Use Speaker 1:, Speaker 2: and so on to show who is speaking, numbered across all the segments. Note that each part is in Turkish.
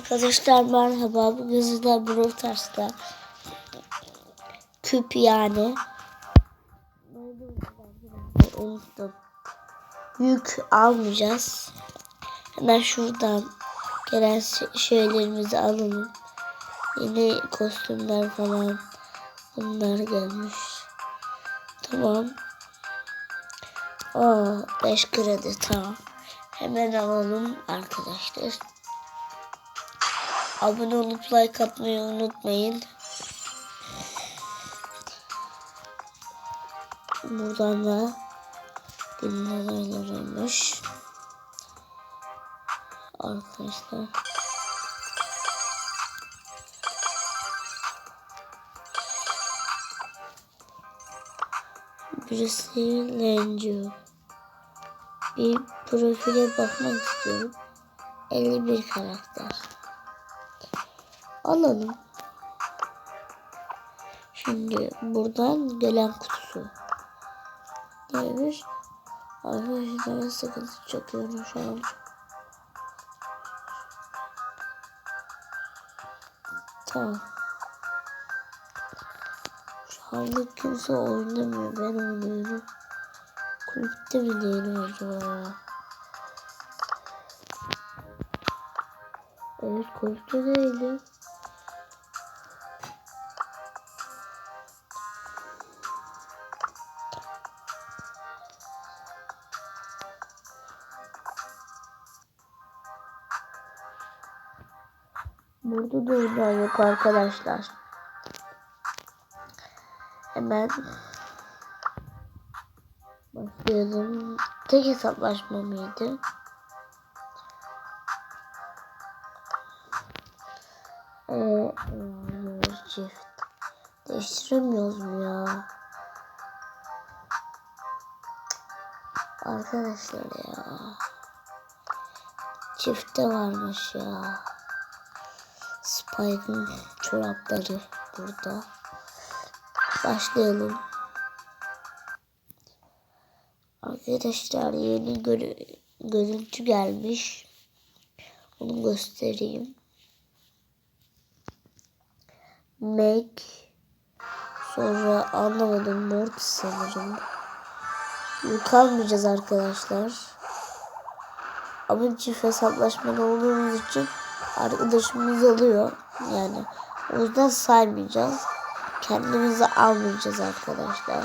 Speaker 1: Arkadaşlar merhaba. Bugün sizler Brawl Stars'ta küp yani. Unuttum. Yük almayacağız. Hemen şuradan gelen şey- şeylerimizi alalım. Yeni kostümler falan bunlar gelmiş. Tamam. Aa 5 kredi tamam. Hemen alalım arkadaşlar. Abone olup like atmayı unutmayın. Buradan da dinlenirmiş. Arkadaşlar. Birisi Lencu. Bir profile bakmak istiyorum. 51 karakter. Alalım. Şimdi buradan gelen kutusu. Neymiş? Arkadaşlar sıkıntı çekiyorum şu an. Tamam. Şu anda kimse oynamıyor. Ben oynuyorum. Kulüpte mi değilim acaba? Evet kulüpte değilim. Burada da oynayan yok arkadaşlar. Hemen başlayalım. Tek hesaplaşma mıydı? Ee, çift. Değiştiremiyoruz mu ya? Arkadaşlar ya. Çifte varmış ya. Spike'ın çorapları burada. Başlayalım. Arkadaşlar yeni görü görüntü gelmiş. Onu göstereyim. Make sonra anlamadım Mort sanırım. Yük almayacağız arkadaşlar. Ama çift hesaplaşmada olduğumuz için arkadaşımız alıyor. Yani o yüzden saymayacağız. Kendimizi almayacağız arkadaşlar.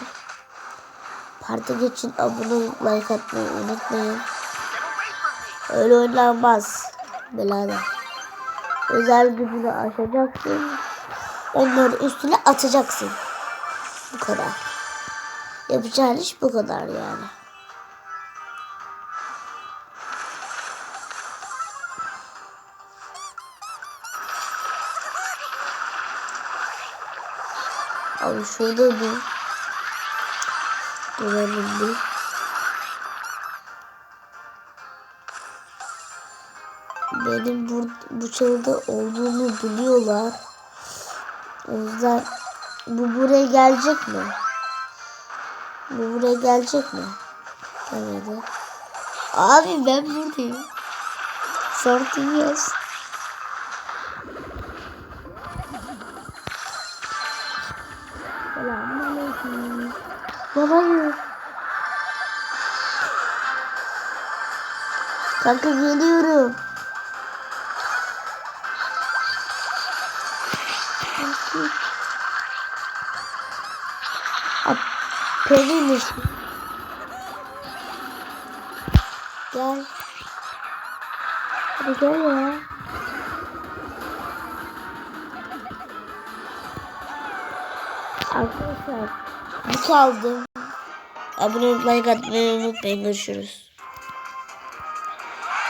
Speaker 1: Parti geçin abone like atmayı unutmayın. Öyle oynanmaz. Belalar. Özel gücünü aşacaksın. Onları üstüne atacaksın. Bu kadar. Yapacağın iş bu kadar yani. Abi şurada dur. Duralım bir. Benim bu, bu çalıda olduğumu biliyorlar. O yüzden bu buraya gelecek mi? Bu buraya gelecek mi? Evet. Abi ben buradayım. Sorun yok. Selamünaleyküm. Babayım. Kanka geliyorum. Pelin. Gel. Hadi gel ya. Arkadaşlar bu kaldı. Abone olup like atmayı unutmayın. Görüşürüz.